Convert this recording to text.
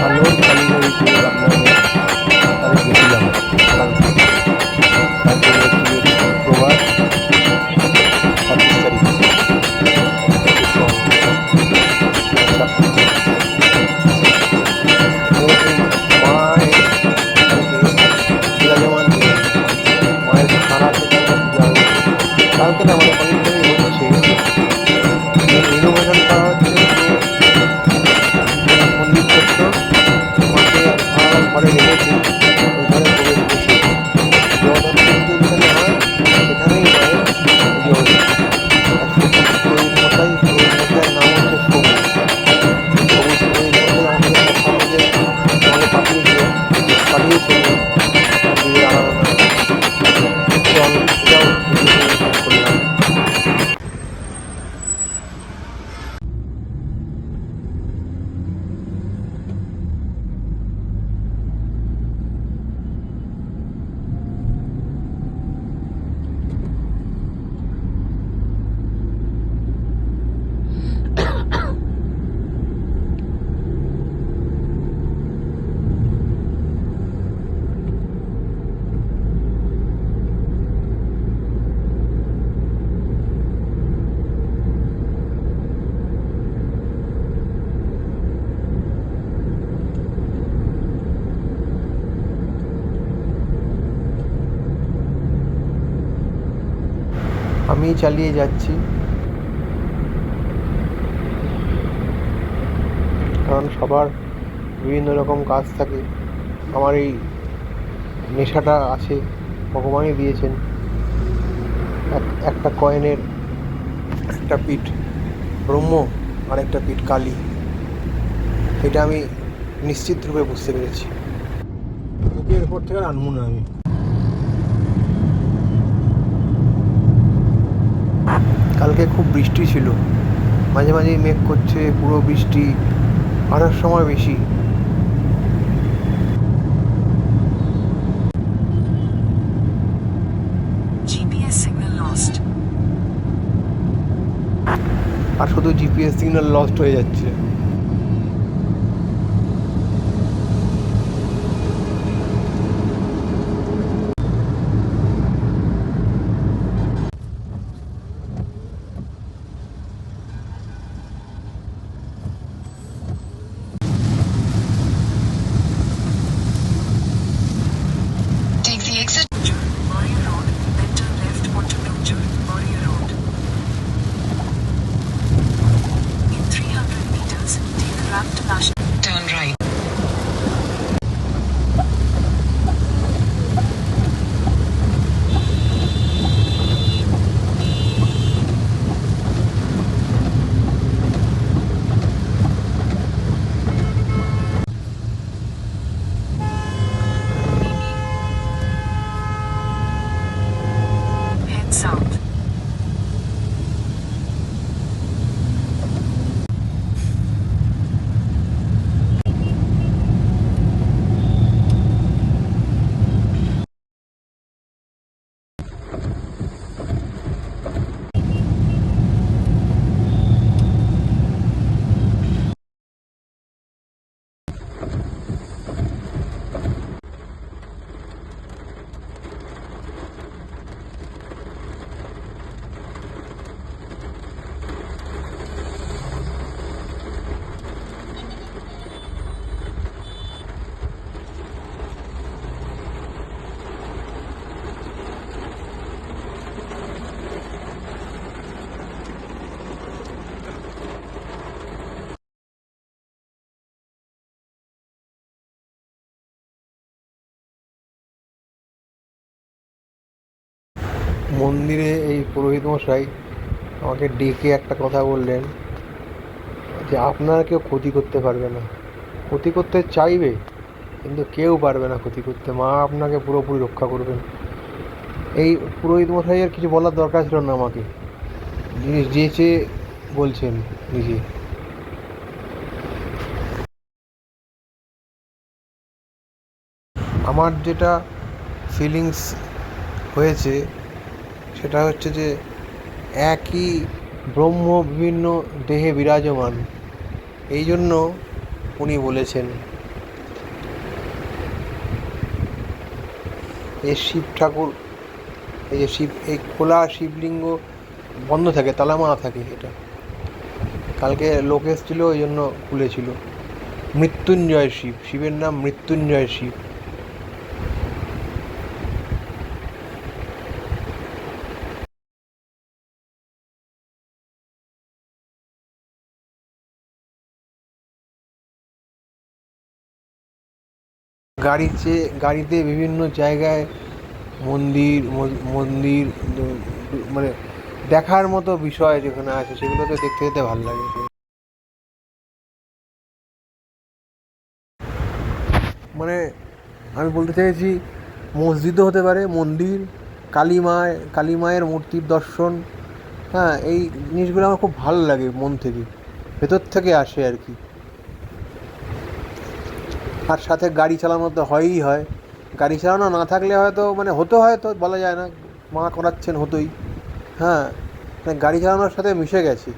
আলোর কালীবাড়িতে আপনার আমি গেছিলাম কালকে কালকে হচ্ছে শুক্রবার ছাব্বিশ আমাদের আমি চালিয়ে যাচ্ছি। কারণ সবার বিভিন্ন রকম কাজ থাকে। আমার এই নেশাটা আছে, ভগবানই দিয়েছেন। এক, একটা কয়েনের একটা পিঠ ব্রহ্ম, আর একটা পিঠ কালী। এটা আমি নিশ্চিত রূপে বুঝতে পেরেছি। এরপর থেকে আনব না আমি। কালকে খুব বৃষ্টি ছিল। মাঝে মাঝেই মেঘ করছে পুরো বৃষ্টি আসার সময় বেশি. আর শুধু জিপিএস সিগন্যাল লস্ট হয়ে যাচ্ছে। Turn right. মন্দিরে এই পুরোহিত মশাই আমাকে ডেকে একটা কথা বললেন যে আপনারা কেউ ক্ষতি করতে পারবে না। ক্ষতি করতে চাইবে, কিন্তু কেউ পারবে না ক্ষতি করতে। মা আপনাকে পুরোপুরি রক্ষা করবেন। এই পুরোহিত মশাইয়ের কিছু বলার দরকার ছিল না আমাকে। যিনি যেচে বলছেন নিজে। আমার যেটা ফিলিংস হয়েছে সেটা হচ্ছে যে একই ব্রহ্ম বিভিন্ন দেহে বিরাজমান। এই জন্য উনি বলেছেন, এই শিব ঠাকুর, এই যে শিব, এই খোলা শিবলিঙ্গ বন্ধ থাকে, তালামা থাকে এটা। কালকে লোক এসেছিল, ওই জন্য খুলেছিল। মৃত্যুঞ্জয় শিব, শিবের নাম মৃত্যুঞ্জয় শিব। গাড়িতে গাড়িতে বিভিন্ন জায়গায় মন্দির মন্দির মানে দেখার মতো বিষয় যেখানে আছে সেগুলোতে দেখতে যেতে ভালো লাগে। মানে আমি বলতে চাইছি মসজিদও হতে পারে, মন্দির, কালী মায়, কালী মায়ের মূর্তির দর্শন হ্যাঁ এই জিনিসগুলো আমার খুব ভালো লাগে মন থেকে। ভেতর থেকে আসে আর কি। আর সাথে গাড়ি চালানো তো হয়ই হয়। গাড়ি চালানো না থাকলে হয়তো মানে হতো হয়তো, বলা যায় না, মা করাচ্ছেন হতোই। হ্যাঁ মানে গাড়ি চালানোর সাথে মিশে গেছি।